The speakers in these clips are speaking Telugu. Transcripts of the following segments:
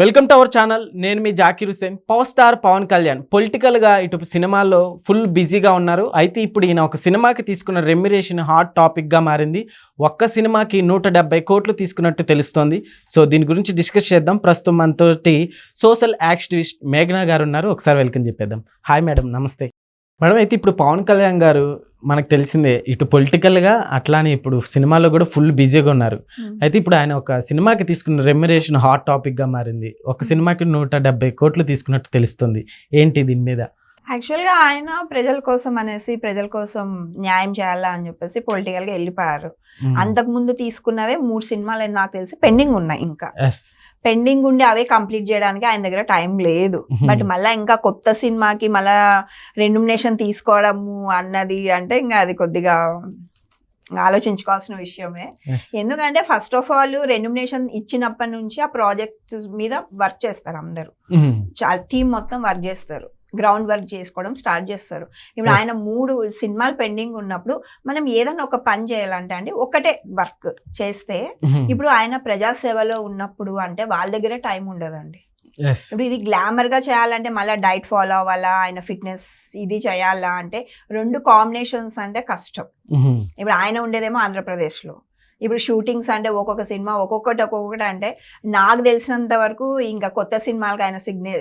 వెల్కమ్ టు అవర్ ఛానల్ నేను మీ జాకిర్ హుసేన్ పవర్ స్టార్ పవన్ కళ్యాణ్. పొలిటికల్గా ఇటు సినిమాల్లో ఫుల్ బిజీగా ఉన్నారు. అయితే ఇప్పుడు ఈయన ఒక సినిమాకి తీసుకున్న రెమ్యురేషన్ హాట్ టాపిక్గా మారింది. ఒక్క సినిమాకి నూట డెబ్బై కోట్లు తీసుకున్నట్టు తెలుస్తోంది. సో దీని గురించి డిస్కస్ చేద్దాం. ప్రస్తుతం మనతోటి సోషల్ యాక్టివిస్ట్ మేఘనా గారు ఉన్నారు. ఒకసారి వెల్కమ్ చెప్పేద్దాం. హాయ్ మేడం నమస్తే. మేడం అయితే ఇప్పుడు పవన్ కళ్యాణ్ గారు మనకు తెలిసిందే ఇటు పొలిటికల్గా అట్లానే ఇప్పుడు సినిమాలో కూడా ఫుల్ బిజీగా ఉన్నారు. అయితే ఇప్పుడు ఆయన ఒక సినిమాకి తీసుకున్న రెమ్యురేషన్ హాట్ టాపిక్గా మారింది. ఒక సినిమాకి నూట డెబ్బై కోట్లు తీసుకున్నట్టు తెలుస్తుంది. ఏంటి దీని మీద? యాక్చువల్గా ఆయన ప్రజల కోసం అనేసి ప్రజల కోసం న్యాయం చేయాలా అని చెప్పేసి పొలిటికల్గా వెళ్ళిపోయారు అంతకు ముందు తీసుకున్నవే మూడు సినిమాలు నాకు తెలిసి పెండింగ్ ఉన్నాయి ఇంకా. పెండింగ్ ఉండి అవే కంప్లీట్ చేయడానికి ఆయన దగ్గర టైం లేదు. బట్ మళ్ళీ ఇంకా కొత్త సినిమాకి మళ్ళా రెన్యుమినేషన్ తీసుకోవడము అన్నది అంటే ఇంకా అది కొద్దిగా ఆలోచించుకోవాల్సిన విషయమే. ఎందుకంటే ఫస్ట్ ఆఫ్ ఆల్ రెన్యుమినేషన్ ఇచ్చినప్పటి నుంచి ఆ ప్రాజెక్ట్ మీద వర్క్ చేస్తారు అందరూ. చాలా టీం మొత్తం వర్క్ చేస్తారు. గ్రౌండ్ వర్క్ చేసుకోవడం స్టార్ట్ చేస్తారు. ఇప్పుడు. ఆయన మూడు సినిమాలు పెండింగ్ ఉన్నప్పుడు మనం ఏదైనా ఒక పని చేయాలంటే అండి ఒకటే వర్క్ చేస్తే ఇప్పుడు ఆయన ప్రజాసేవలో ఉన్నప్పుడు అంటే వాళ్ళ దగ్గరే టైం ఉండదండి. ఇప్పుడు ఇది గ్లామర్గా చేయాలంటే మళ్ళీ డైట్ ఫాలో అవ్వాలా ఆయన ఫిట్నెస్ ఇది చేయాలా అంటే రెండు కాంబినేషన్స్ అంటే కష్టం. ఇప్పుడు ఆయన ఉండేదేమో ఆంధ్రప్రదేశ్లో. ఇప్పుడు షూటింగ్స్ అంటే ఒక్కొక్క సినిమా ఒక్కొక్కటి ఒక్కొక్కటి అంటే నాకు తెలిసినంత వరకు ఇంకా కొత్త సినిమాలకు ఆయన సిగ్నే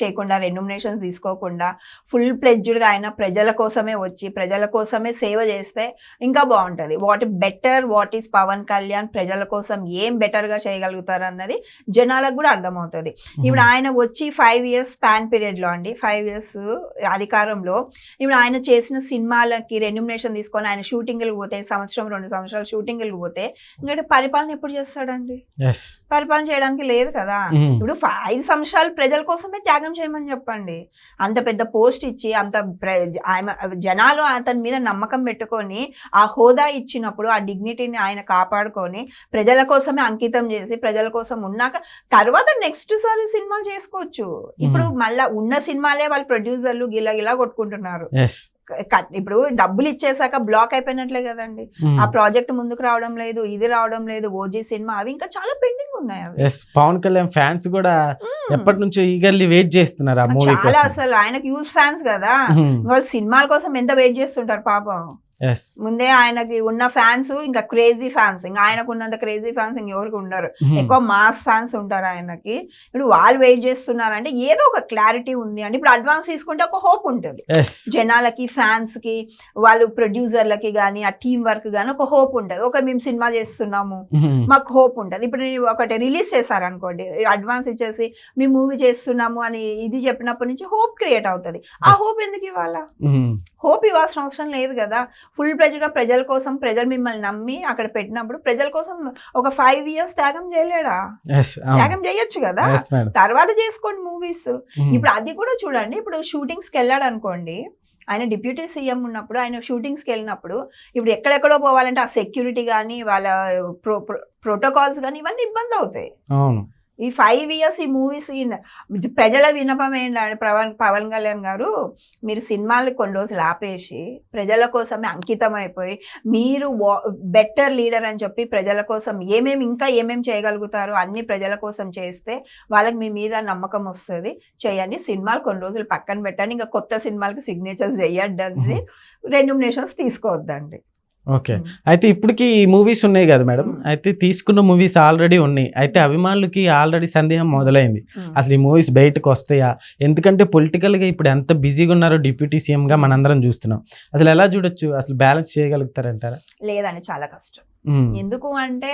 చేయకుండా రెన్యుమినేషన్స్ తీసుకోకుండా ఫుల్ ప్లెడ్జ్డ్గా ఆయన ప్రజల కోసమే వచ్చి ప్రజల కోసమే సేవ చేస్తే ఇంకా బాగుంటుంది. What better what is Pawan Kalyan ప్రజల కోసం ఏం బెటర్గా చేయగలుగుతారు అన్నది జనాలకు కూడా అర్థమవుతుంది. ఇప్పుడు ఆయన వచ్చి ఫైవ్ ఇయర్స్ స్పాన్ పీరియడ్లో అండి ఫైవ్ ఇయర్స్ అధికారంలో ఇప్పుడు ఆయన చేసిన సినిమాలకి రెన్యుమినేషన్ తీసుకొని ఆయన షూటింగ్లకు పోతే సంవత్సరం రెండు సంవత్సరాలు షూటింగ్లకు పోతే ఇంకా పరిపాలన ఎప్పుడు చేస్తాడండి? పరిపాలన చేయడానికి లేదు కదా. ఇప్పుడు ఐదు సంవత్సరాలు ప్రజల కోసమే త్యాగం చేయమని చెప్పండి. అంత పెద్ద పోస్ట్ ఇచ్చి అంత ఆయన జనాలు అతని మీద నమ్మకం పెట్టుకొని ఆ హోదా ఇచ్చినప్పుడు ఆ డిగ్నిటీని ఆయన కాపాడుకొని ప్రజల కోసమే అంకితం చేసి ప్రజల కోసం ఉన్నాక తర్వాత నెక్స్ట్ సారి సినిమాలు చేసుకోవచ్చు. ఇప్పుడు మళ్ళా ఉన్న సినిమాలే వాళ్ళ ప్రొడ్యూసర్లు గిలా గిలా కొట్టుకుంటున్నారు. ఇప్పుడు డబ్బులు ఇచ్చేసాక బ్లాక్ అయిపోయినట్లే కదండి. ఆ ప్రాజెక్ట్ ముందుకు రావడం లేదు ఇది రావడం లేదు ఓజీ సినిమా అవి ఇంకా చాలా పెండింగ్ ఉన్నాయి అవి. పవన్ కళ్యాణ్ ఫ్యాన్స్ కూడా. ఎప్పటి నుంచో ఈగర్లీ వెయిట్ చేస్తున్నారు ఆ మూవీ అసలు ఆయనకి యూస్ ఫ్యాన్స్ కదా. వాళ్ళు సినిమాల కోసం ఎంత వెయిట్ చేస్తుంటారు పాపం. ముందే ఆయనకి ఉన్న ఫ్యాన్స్ ఇంకా క్రేజీ ఫ్యాన్స్ ఇంకా ఆయనకు ఉన్నంత క్రేజీ ఫ్యాన్స్ ఇంకెవరికి ఉండరు. ఎక్కువ మాస్ ఫ్యాన్స్ ఉంటారు ఆయనకి. ఇప్పుడు వాళ్ళు వెయిట్ చేస్తున్నారంటే ఏదో ఒక క్లారిటీ ఉంది అంటే ఇప్పుడు అడ్వాన్స్ తీసుకుంటే ఒక హోప్ ఉంటుంది. జనాలకి ఫ్యాన్స్కి వాళ్ళు ప్రొడ్యూసర్లకి కానీ ఆ టీం వర్క్ కానీ ఒక హోప్ ఉంటుంది. ఒక మేము సినిమా చేస్తున్నాము. మాకు హోప్ ఉంటుంది. ఇప్పుడు ఒకటి రిలీజ్ చేశారు అనుకోండి అడ్వాన్స్ ఇచ్చేసి మేము మూవీ చేస్తున్నాము అని ఇది చెప్పినప్పటి నుంచి హోప్ క్రియేట్ అవుతుంది. ఆ. హోప్ ఎందుకు ఇవ్వాలా? హోప్ ఇవ్వాల్సిన అవసరం లేదు కదా. ఫుల్గా ప్రజల కోసం ప్రజలు మిమ్మల్ని నమ్మి అక్కడ పెట్టినప్పుడు ప్రజల కోసం ఒక ఫైవ్ ఇయర్స్ త్యాగం చేయలేడా? త్యాగం చేయొచ్చు కదా? తర్వాత చేసుకోండి మూవీస్ ఇప్పుడు అది కూడా చూడండి ఇప్పుడు షూటింగ్స్కి వెళ్ళాడు అనుకోండి ఆయన డిప్యూటీ సీఎం ఉన్నప్పుడు ఆయన షూటింగ్స్కి వెళ్ళినప్పుడు ఇప్పుడు ఎక్కడెక్కడో పోవాలంటే ఆ సెక్యూరిటీ కానీ వాళ్ళ ప్రో ప్రోటోకాల్స్ కానీ ఇవన్నీ ఇబ్బంది అవుతాయి. అవును. ఈ ఫైవ్ ఇయర్స్ ఈ మూవీస్ ప్రజల వినపం ఏంటంటే పవన్ పవన్ కళ్యాణ్ గారు మీరు సినిమాలు కొన్ని రోజులు ఆపేసి ప్రజల కోసమే అంకితం అయిపోయి మీరు బెటర్ లీడర్ అని చెప్పి ప్రజల కోసం ఏమేమి ఇంకా ఏమేమి చేయగలుగుతారో అన్ని ప్రజల కోసం చేస్తే వాళ్ళకి మీ మీద నమ్మకం వస్తుంది. చేయండి సినిమాలు కొన్ని రోజులు పక్కన పెట్టండి. ఇంకా కొత్త సినిమాలకి సిగ్నేచర్స్ చేయొద్దండి. రెన్యుమినేషన్స్ తీసుకోవద్దండి. ఓకే. అయితే ఇప్పటికి ఈ మూవీస్ ఉన్నాయి కదా మేడం. అయితే తీసుకున్న మూవీస్ ఆల్రెడీ ఉన్నాయి. అయితే అభిమానులకి ఆల్రెడీ సందేహం మొదలైంది. అసలు ఈ మూవీస్ బయటకు వస్తాయా? ఎందుకంటే పొలిటికల్గా ఇప్పుడు ఎంత బిజీగా ఉన్నారో డిప్యూటీ సీఎంగా మనందరం చూస్తున్నాం. అసలు ఎలా చూడొచ్చు? అసలు బ్యాలెన్స్ చేయగలుగుతారంటారా? లేదండి చాలా కష్టం. ఎందుకు అంటే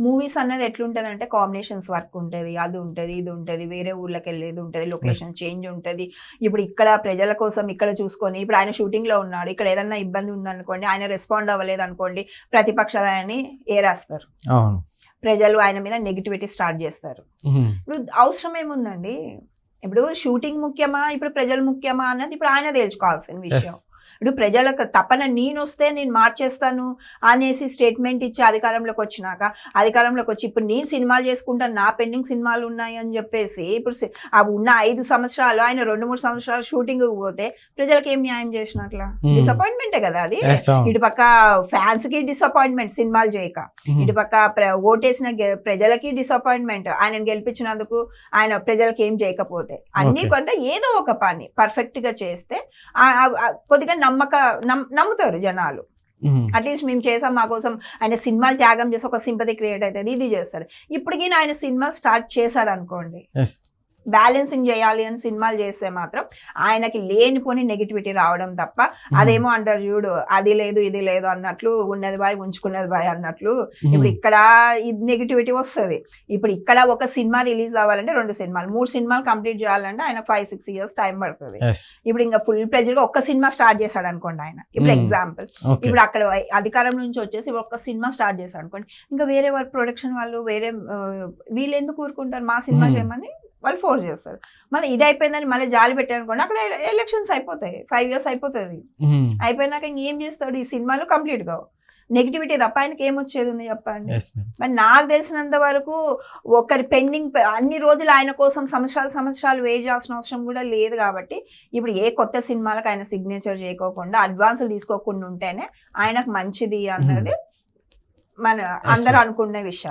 మూవీస్ అనేది ఎట్లుంటది అంటే కాంబినేషన్స్ వర్క్ ఉంటది అది ఉంటది ఇది ఉంటది వేరే ఊర్లోకి వెళ్ళేది ఉంటది లొకేషన్ చేంజ్ ఉంటది. ఇప్పుడు ఇక్కడ ప్రజల కోసం ఇక్కడ చూసుకొని ఇప్పుడు ఆయన షూటింగ్లో ఉన్నాడు ఇక్కడ ఏదన్నా ఇబ్బంది ఉందనుకోండి ఆయన రెస్పాండ్ అవ్వలేదు అనుకోండి ప్రతిపక్షాలని ఏరేస్తారు. అవును. ప్రజలు ఆయన మీద నెగిటివిటీ స్టార్ట్ చేస్తారు. ఇప్పుడు అవసరం ఏముందండి? ఇప్పుడు షూటింగ్ ముఖ్యమా? ఇప్పుడు ప్రజలు ముఖ్యమా? అన్నది ఇప్పుడు ఆయన తేల్చుకోవాల్సిన విషయం. ఇప్పుడు ప్రజలకు తపన నేను వస్తే నేను మార్చేస్తాను అనేసి స్టేట్మెంట్ ఇచ్చి అధికారంలోకి వచ్చినాక అధికారంలోకి వచ్చి ఇప్పుడు నేను సినిమాలు చేసుకుంటాను నా పెండింగ్ సినిమాలు ఉన్నాయి అని చెప్పేసి ఇప్పుడు ఆ ఉన్న ఐదు సంవత్సరాలు ఆయన రెండు మూడు సంవత్సరాలు షూటింగ్ పోతే ప్రజలకు ఏం న్యాయం చేసినట్ల. డిసప్పాయింట్మెంటే కదా అది Yes, అవును. ఇటు పక్క ఫ్యాన్స్కి డిసప్పాయింట్మెంట్ సినిమాలు చేయక మ్మ్. ఇటు పక్క ప్ర- ఓటేసిన ప్రజలకి డిసప్పాయింట్మెంట్ ఆయన గెలిపించినందుకు ఆయన ప్రజలకి ఏం చేయకపోతే అన్ని. కొంటే ఏదో ఒక పని పర్ఫెక్ట్గా చేస్తే ఆ- కొద్దిగా నమ్మక నమ్- నమ్ముతారు జనాలు. అట్లీస్ట్ మేము చేసాం మా కోసం ఆయన సినిమాలు త్యాగం చేసి ఒక సింపతి క్రియేట్ అవుతుంది ఇది చేస్తాడు ఇప్పటికీ ఆయన సినిమా స్టార్ట్ చేశాడు అనుకోండి. బ్యాలెన్సింగ్ చేయాలి అని సినిమాలు చేస్తే మాత్రం ఆయనకి లేనిపోని నెగిటివిటీ రావడం తప్ప అదేమో అంటారు చూడు అది లేదు ఇది లేదు అన్నట్లు ఉన్నది బాయ్ ఉంచుకున్నది బాయ్ అన్నట్లు. ఇప్పుడు ఇక్కడ ఇది నెగిటివిటీ వస్తుంది ఇప్పుడు ఇక్కడ ఒక సినిమా రిలీజ్ అవ్వాలంటే రెండు సినిమాలు మూడు సినిమాలు కంప్లీట్ చేయాలంటే ఆయన ఫైవ్ సిక్స్ ఇయర్స్ టైం పడుతుంది. ఇప్పుడు ఇంకా ఫుల్ ప్రెజర్గా ఒక్క సినిమా స్టార్ట్ చేశాడు అనుకోండి ఆయన ఇప్పుడు. ఎగ్జాంపుల్. ఇప్పుడు అక్కడ అధికారం నుంచి వచ్చేసి ఒక్క సినిమా స్టార్ట్ చేశాడు అనుకోండి ఇంకా వేరే వారి ప్రొడక్షన్ వాళ్ళు వేరే వీళ్ళు ఎందుకు ఊరుకుంటారు మా సినిమా. చేయమని వాళ్ళు ఫోర్స్ చేస్తారు. మళ్ళీ ఇది అయిపోయిందని మళ్ళీ జాలి పెట్టారు అనుకోండి అక్కడ ఎలక్షన్స్ అయిపోతాయి. ఫైవ్ ఇయర్స్ అయిపోతుంది. అయిపోయినాక ఇంకేం చేస్తాడు? ఈ సినిమాలు కంప్లీట్గా నెగిటివిటీ తప్ప ఆయనకి ఏమొచ్చేది ఉంది చెప్పండి. మరి నాకు తెలిసినంత వరకు ఒకరి పెండింగ్ అన్ని రోజులు ఆయన కోసం సంవత్సరాలు సంవత్సరాలు వెయిట్ చేయాల్సిన అవసరం కూడా లేదు కాబట్టి ఇప్పుడు ఏ కొత్త సినిమాలకు ఆయన సిగ్నేచర్ చేయకోకుండా అడ్వాన్సులు తీసుకోకుండా ఉంటేనే ఆయనకు మంచిది అన్నది మన అందరూ అనుకునే విషయం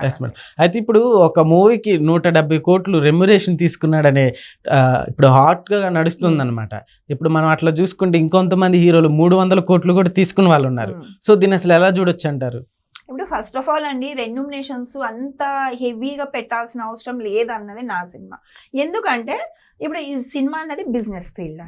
అయితే ఇప్పుడు ఒక మూవీకి నూట డెబ్బై కోట్లు రెమ్యురేషన్ తీసుకున్నాడనే ఇప్పుడు హాట్గా నడుస్తుంది అనమాట ఇప్పుడు మనం అట్లా చూసుకుంటే ఇంకొంతమంది హీరోలు మూడు వందల కోట్లు కూడా తీసుకున్న వాళ్ళు ఉన్నారు సో దీన్ని అసలు ఎలా చూడొచ్చు అంటారు? ఇప్పుడు ఫస్ట్ ఆఫ్ ఆల్ అండి రెన్యూమినేషన్స్ అంత హెవీగా పెట్టాల్సిన అవసరం లేదన్నది నా సినిమా ఎందుకంటే ఇప్పుడు ఈ సినిమా అనేది బిజినెస్ ఫీల్డ్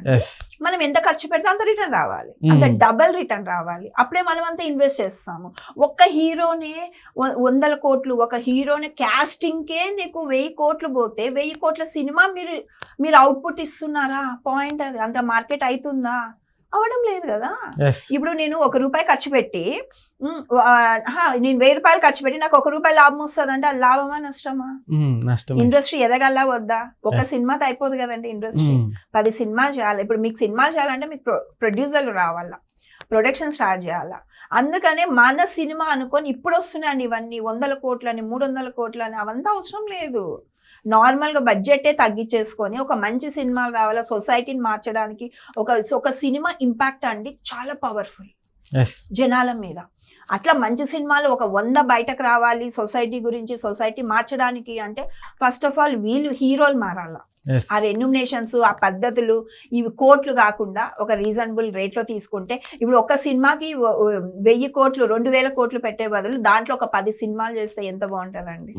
మనం ఎంత ఖర్చు పెడితే అంత రిటర్న్ రావాలి. అంత Hmm. డబల్ రిటర్న్ రావాలి. అప్పుడే మనం అంత ఇన్వెస్ట్ చేస్తాము. ఒక్క హీరోనే వందల కోట్లు ఒక హీరోని castingకే నీకు వెయ్యి కోట్లు పోతే వెయ్యి కోట్ల సినిమా మీరు మీరు అవుట్పుట్ ఇస్తున్నారా? పాయింట్ అది. అంత మార్కెట్ అవుతుందా? అవడం లేదు కదా. ఇప్పుడు నేను ఒక రూపాయి ఖర్చు పెట్టి నేను వెయ్యి రూపాయలు ఖర్చు పెట్టి నాకు ఒక రూపాయి లాభం వస్తుంది అంటే అది లాభమా నష్టమా? నష్టం ఇండస్ట్రీ ఎదగల్లా వద్దా? ఒక. సినిమాతో అయిపోదు కదండి ఇండస్ట్రీ. పది సినిమాలు చేయాలి. ఇప్పుడు మీకు సినిమాలు చేయాలంటే మీకు ప్రొ ప్రొడ్యూసర్లు రావాలా? ప్రొడక్షన్ స్టార్ట్ చేయాలా? అందుకనే మన సినిమా అనుకొని ఇప్పుడు వస్తున్నాయండి ఇవన్నీ వందల కోట్లని మూడు వందల కోట్లని అవంతా అవసరం లేదు. నార్మల్గా బడ్జెటే తగ్గించేసుకొని ఒక మంచి సినిమాలు రావాలా సొసైటీని మార్చడానికి ఒక ఒక సినిమా ఇంపాక్ట్ అండి చాలా పవర్ఫుల్. జనాల మీద. అట్లా మంచి సినిమాలు ఒక వంద బయటకు రావాలి సొసైటీ గురించి సొసైటీ మార్చడానికి అంటే ఫస్ట్ ఆఫ్ ఆల్ వీళ్ళు హీరోలు మారాల. ఆ రెన్యుమినేషన్స్ ఆ పద్ధతులు ఇవి కోట్లు కాకుండా ఒక రీజనబుల్ రేట్లో తీసుకుంటే ఇప్పుడు ఒక సినిమాకి వెయ్యి కోట్లు రెండు వేల కోట్లు పెట్టే బదులు దాంట్లో ఒక పది సినిమాలు చేస్తే ఎంత బాగుంటుందండి?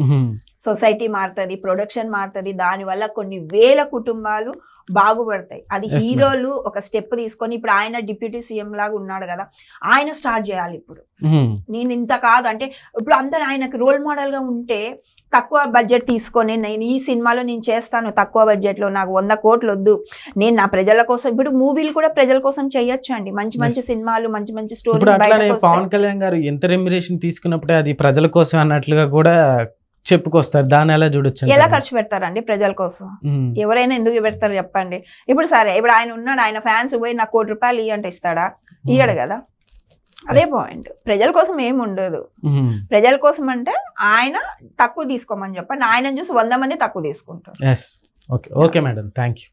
సొసైటీ మారుతుంది ప్రొడక్షన్ మారుతుంది దానివల్ల కొన్ని వేల కుటుంబాలు బాగుపడతాయి. అది. హీరోలు ఒక స్టెప్ తీసుకొని ఇప్పుడు ఆయన డిప్యూటీ సీఎం లాగా ఉన్నాడు కదా ఆయన స్టార్ట్ చేయాలి ఇప్పుడు. నేను ఇంత కాదు అంటే ఇప్పుడు అందరు ఆయనకు రోల్ మోడల్గా ఉంటే తక్కువ బడ్జెట్ తీసుకొని నేను ఈ సినిమాలో నేను చేస్తాను తక్కువ బడ్జెట్లో నాకు వంద కోట్లు వద్దు. నేను నా ప్రజల కోసం ఇప్పుడు మూవీలు కూడా ప్రజల కోసం చేయొచ్చు అండి. మంచి మంచి సినిమాలు మంచి మంచి స్టోరీ పవన్ కళ్యాణ్ గారు ఎంత రెమ్యురేషన్ తీసుకున్నప్పుడే అది ప్రజల కోసం అన్నట్లుగా కూడా చెప్పుకొస్తారు. దాన్ని ఎలా చూడొచ్చు ఎలా? ఖర్చు పెడతారండి ప్రజల కోసం. ఎవరైనా ఎందుకు పెడతారు చెప్పండి. ఇప్పుడు సరే ఇప్పుడు ఆయన ఉన్నాడు ఆయన ఫ్యాన్స్ పోయి నాకు కోటి రూపాయలు ఇవ్వంటే ఇస్తాడా? ఇయ్యడు కదా? అదే. పాయింట్ ప్రజల కోసం ఏమి ఉండదు. ప్రజల కోసం అంటే ఆయన తక్కువ తీసుకోమని చెప్పండి. ఆయన చూసి వంద మంది తక్కువ తీసుకుంటారు. Okay okay madam thank you